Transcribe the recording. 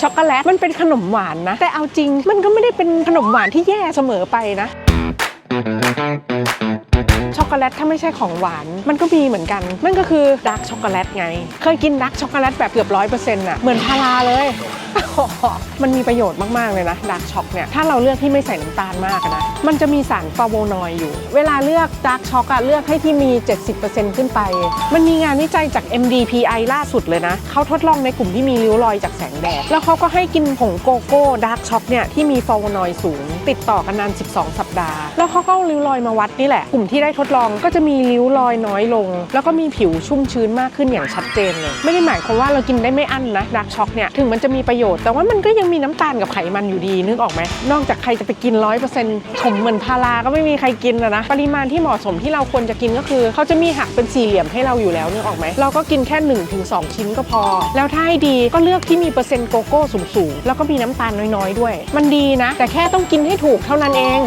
ช็อกโกแลตมันเป็นขนมหวานนะ แต่เอาจริงมันก็ไม่ได้เป็นขนมหวานที่แย่เสมอไปนะช็อกโกแลตถ้าไม่ใช่ของหวาน มันก็มีเหมือนกัน นั่นก็คือดาร์กช็อกโกแลตไง เคยกินดาร์กช็อกโกแลตแบบเกือบร้อยเปอร์เซ็นต์อะเหมือนพาราเลย มันมีประโยชน์มาก ๆ เลยนะดาร์กช็อกเนี่ย ถ้าเราเลือกที่ไม่ใส่น้ำตาลมากนะ มันจะมีสารฟลาโวนอยด์อยู่ เวลาเลือกดาร์กช็อกอะเลือกให้ที่มี 70%ขึ้นไป มันมีงานวิจัยจาก MDPI ล่าสุดเลยนะ เขาทดลองในกลุ่มที่มีริ้วรอยจากแสงแดด แล้วเขาก็ให้กินผงโกโก้ดาร์กช็อกเนี่ยที่มีฟลาโวนอยด์สูง ติดต่อกันนาน 12 สัปดาห์ แล้วเขาก็เอาริ้วรอยมาวัดนี่แหละ กลุ่มที่ได้ทดลองก็จะมีริ้วรอยน้อยลง แล้วก็มีผิวชุ่มชื้นมากขึ้นอย่างชัดเจนเลย ไม่ได้หมายความว่าเรากินได้ไม่อั้นนะดาร์กช็อกเนี่ยถึงมันจะมีประโยชน์แต่ว่ามันก็ยังมีน้ำตาลกับไขมันอยู่ดีนึกออกไหมนอกจากใครจะไปกินร้อยเปอร์เซ็นต์ขมเหมือนพาราก็ไม่มีใครกินนะนะปริมาณที่เหมาะสมที่เราควรจะกินก็คือ เขาจะมีหักเป็นสี่เหลี่ยมให้เราอยู่แล้วนึกออกไหมเราก็กินแค่1นถึงสชิ้นก็พอ แล้วถ้าให้ดีก็เลือกที่มีเปอร์เซ็นต์โกโก้สูงๆแล้วก็มีน้ำตาลน้อยๆด้วย มันดีนะ แต่แค่ต้องกินให้ถูกเท่านั้นเอง